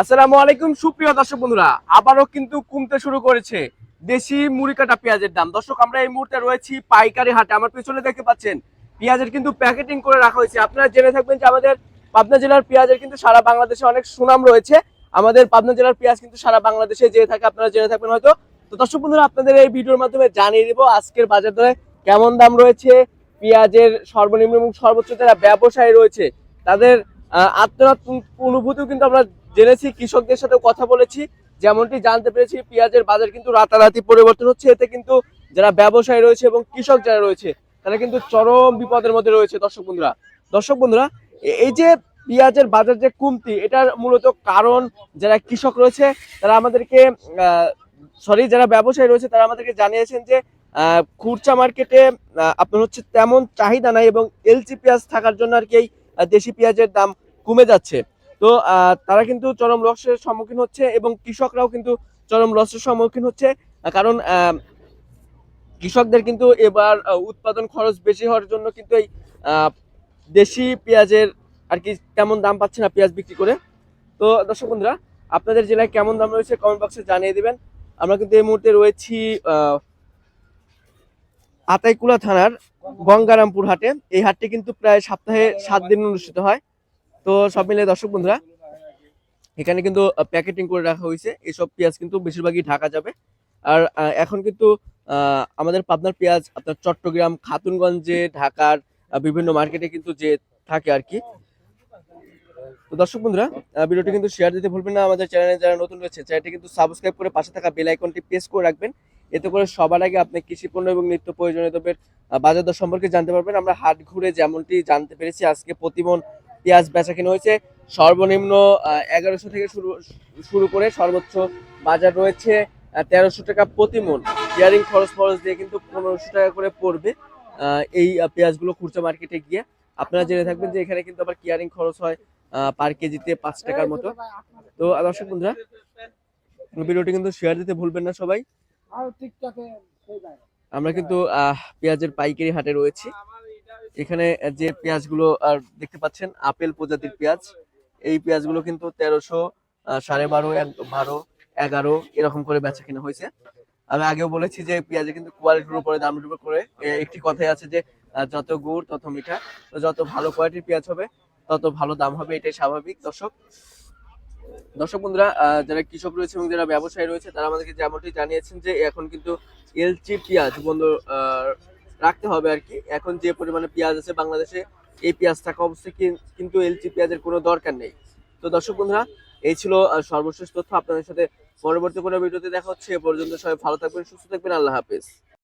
আসসালামু আলাইকুম, সুপ্রিয় দর্শক বন্ধুরা। আবারও কিন্তু কমতে শুরু করেছে দেশি মুড়ি কাটা পেঁয়াজের দাম। দর্শক, আমরা এই মুহূর্তে রয়েছি পাইকারি হাটে। আমার পেছনে দেখতে পাচ্ছেন, পেঁয়াজের কিন্তু প্যাকেটিং করে রাখা হয়েছে। আপনারা জেনে থাকবেন যে আমাদের পাবনা জেলার পেঁয়াজের কিন্তু সারা বাংলাদেশে অনেক সুনাম রয়েছে। আমাদের পাবনা জেলার পেঁয়াজ কিন্তু সারা বাংলাদেশে যে থাকে, আপনারা জেনে থাকবেন হয়তো। তো দর্শক বন্ধুরা, আপনাদের এই ভিডিওর মাধ্যমে জানিয়ে দিব আজকের বাজার দরে কেমন দাম রয়েছে, পেঁয়াজের সর্বনিম্ন এবং সর্বোচ্চ যারা ব্যবসায়ী রয়েছে, তাদের আহ, আত্মনাত অনুভূতিও কিন্তু আমরা জেনেছি কৃষকদের সাথে কথা বলেছি। যেমনটি জানতে পেরেছি পেঁয়াজের বাজার কিন্তু রাতারাতি পরিবর্তন হচ্ছে। এতে কিন্তু যারা ব্যবসায়ী রয়েছে এবং কৃষক যারা রয়েছে তারা কিন্তু চরম বিপদের মধ্যে রয়েছে দর্শক বন্ধুরা। দর্শক বন্ধুরা এই যে পেঁয়াজের বাজার যে কমতি এটার মূলত কারণ যারা কৃষক রয়েছে তারা আমাদেরকে সরি যারা ব্যবসায়ী রয়েছে তারা আমাদেরকে জানিয়েছেন যে খুরচা মার্কেটে আপনার হচ্ছে তেমন চাহিদা নাই এবং এলচি পেঁয়াজ থাকার জন্য আর কি এই দেশি পেঁয়াজের দাম কমে যাচ্ছে। তো তারা কিন্তু চরম লসের সম্মুখীন হচ্ছে এবং কৃষকরাও কিন্তু চরম লসের সম্মুখীন হচ্ছে, কারণ কৃষকদের কিন্তু এবার উৎপাদন খরচ বেশি হওয়ার জন্য কিন্তু এই দেশি পেঁয়াজের আর কি তেমন দাম পাচ্ছে না পেঁয়াজ বিক্রি করে। তো, দর্শক বন্ধুরা, আপনাদের জেলায় কেমন দাম রয়েছে কমেন্ট বক্সে জানিয়ে দেবেন। আমরা কিন্তু এই মুহূর্তে রয়েছি আতাইকুলা থানার গঙ্গারামপুর হাটে। এই হাটটি কিন্তু প্রায় সপ্তাহে সাত দিন অনুষ্ঠিত হয়। তো সব মিলে দর্শক বন্ধুরা, এখানে কিন্তু প্যাকেটিং করে রাখা হয়েছে। এসব পেঁয়াজ কিন্তু বেশিরভাগই ঢাকা যাবে। আর এখন কিন্তু আমাদের পাবনার পেঁয়াজ, আপনার চট্টগ্রাম, খাতুনগঞ্জে, ঢাকার বিভিন্ন মার্কেটে কিন্তু যে থাকে আর কি। তো দর্শক বন্ধুরা ভিডিওটি কিন্তু শেয়ার দিতে ভুলবেন না। আমাদের চ্যানেলে যারা নতুন রয়েছে চ্যানেলটি কিন্তু সাবস্ক্রাইব করে পাশে থাকা বেল আইকনটি প্রেস করে রাখবেন। এতে করে সবার আগে আপনি কৃষি পণ্য এবং নিত্য প্রয়োজনীয় দ্রব্যের বাজার দর সম্পর্কে জানতে পারবেন। আমরা হাট ঘুরে যেমনটি জানতে পেরেছি, আজকে প্রতিমন পেঁয়াজ বেচা কিনা হয়েছে। সর্বনিম্ন এগারোশো থেকে শুরু শুরু করে সর্বোচ্চ বাজার রয়েছে তেরোশো টাকা প্রতি মন ইয়ারিং খরচ খরচ দিয়ে কিন্তু পনেরোশো টাকা করে পড়বে এই পেঁয়াজগুলো খুচরা মার্কেটে গিয়ে। আপনারা জেনে থাকবেন যে এখানে কিন্তু আবার কিয়ারিং খরচ হয় পার কেজিতে পাঁচ টাকার মতো। তো দর্শক বন্ধুরা ভিডিওটি কিন্তু শেয়ার দিতে ভুলবেন না সবাই। আমরা কিন্তু আহ, পেঁয়াজের পাইকারি হাটে রয়েছি। এখানে যে পেঁয়াজগুলো, আর দেখতে পাচ্ছেন, আপেল প্রজাতির পেঁয়াজ। এই পেঁয়াজগুলো কিন্তু তেরোশো সাড়ে বারো বারো, এগারো, এরকম করে বেচা কিনা হয়েছে। আমি আগেও বলেছি যে, পেঁয়াজে কিন্তু কোয়ালিটির উপরে দাম উপর করে একটি কথাই আছে যে যত গুড়, তত মিঠা যত ভালো কোয়ালিটির পেঁয়াজ হবে, তত ভালো দাম হবে, এটাই স্বাভাবিক। দর্শক দর্শক বন্ধুরা যারা কৃষক রয়েছে এবং যারা ব্যবসায়ী রয়েছে, তারা আমাদেরকে যেমনটি জানিয়েছেন যে, এখন কিন্তু এলচি পেঁয়াজ বন্ধু রাখতে হবে আর কি। এখন যে পরিমাণে পেঁয়াজ আছে বাংলাদেশে, এই পেঁয়াজ থাকা অবস্থায় কিন্তু এলচি পেঁয়াজের কোনো দরকার নেই। তো দর্শক বন্ধুরা, এই ছিল সর্বশেষ তথ্য। আপনাদের সাথে পরবর্তী কোনো ভিডিওতে দেখা হচ্ছে। এ পর্যন্ত সবাই ভালো থাকবেন, সুস্থ থাকবেন। আল্লাহ হাফেজ।